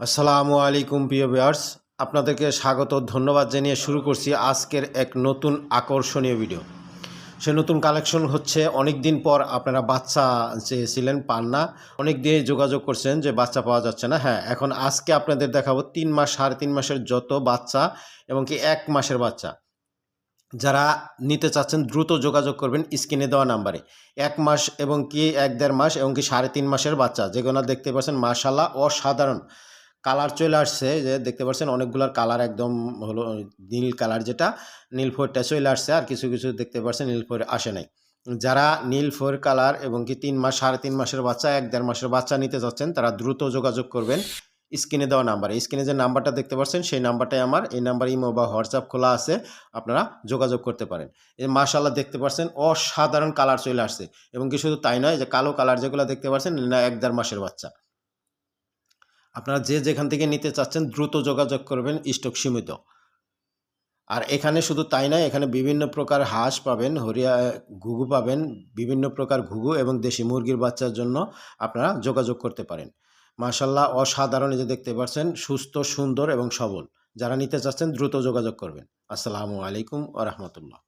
আসসালামু আলাইকুম, প্রিয় ভিউয়ার্স। আপনাদেরকে স্বাগত, ধন্যবাদ জানিয়ে শুরু করছি আজকের এক নতুন আকর্ষণীয় ভিডিও। সে নতুন কালেকশন হচ্ছে অনেক দিন পর আপনারা বাচ্চা চেয়েছিলেন, পান না। অনেক দিয়ে যোগাযোগ করছেন যে বাচ্চা পাওয়া যাচ্ছে না। হ্যাঁ এখন আজকে আপনাদের দেখাবো তিন মাস, সাড়ে তিন মাসের যত বাচ্চা এবং কি এক মাসের বাচ্চা। যারা নিতে চাচ্ছেন, দ্রুত যোগাযোগ করবেন স্ক্রিনে দেওয়া নাম্বারে। এক মাস এবং কি এক দেড় মাস এবং কি সাড়ে তিন মাসের বাচ্চা, যেগুলো দেখতে পাচ্ছেন মাশাল্লাহ অসাধারণ। কালার চলে আসছে, যে দেখতে পাচ্ছেন অনেকগুলোর কালার একদম হলো নীল কালার যেটা, নীল ফোরটা চলে আসছে আর কিছু কিছু দেখতে পাচ্ছেন নীল ফোর আসে নাই। যারা নীল ফোর কালার এবং কি তিন মাস, সাড়ে তিন মাসের বাচ্চা, এক দেড় মাসের বাচ্চা নিতে চাচ্ছেন তারা দ্রুত যোগাযোগ করবেন। স্ক্রিনে দেওয়া নাম্বার স্ক্রিনে যে নাম্বারটা দেখতে পাচ্ছেন সেই নাম্বারটাই আমার, এই নাম্বার ইমো বা হোয়াটসঅ্যাপ খোলা আছে, আপনারা যোগাযোগ করতে পারেন। এই মাশাল্লাহ দেখতে পাচ্ছেন অসাধারণ কালার চলে আসছে, এবং কি শুধু তাই নয়, যে কালো কালার যেগুলো দেখতে পাচ্ছেন না এক দেড় মাসের বাচ্চা। আপনারা যে যেখান থেকে নিতে চাচ্ছেন, দ্রুত যোগাযোগ করবেন, স্টক সীমিত। আর এখানে শুধু তাই নয়, এখানে বিভিন্ন প্রকার হাঁস পাবেন, হরিয়া ঘুঘু পাবেন, বিভিন্ন প্রকার ঘুঘু এবং দেশি মুরগির বাচ্চার জন্য আপনারা যোগাযোগ করতে পারেন। মাশাল্লাহ অসাধারণ যে দেখতে পাচ্ছেন, সুস্থ, সুন্দর এবং সবল। যারা নিতে চাচ্ছেন, দ্রুত যোগাযোগ করবেন। আসসালামু আলাইকুম ও রহমতুল্লাহ।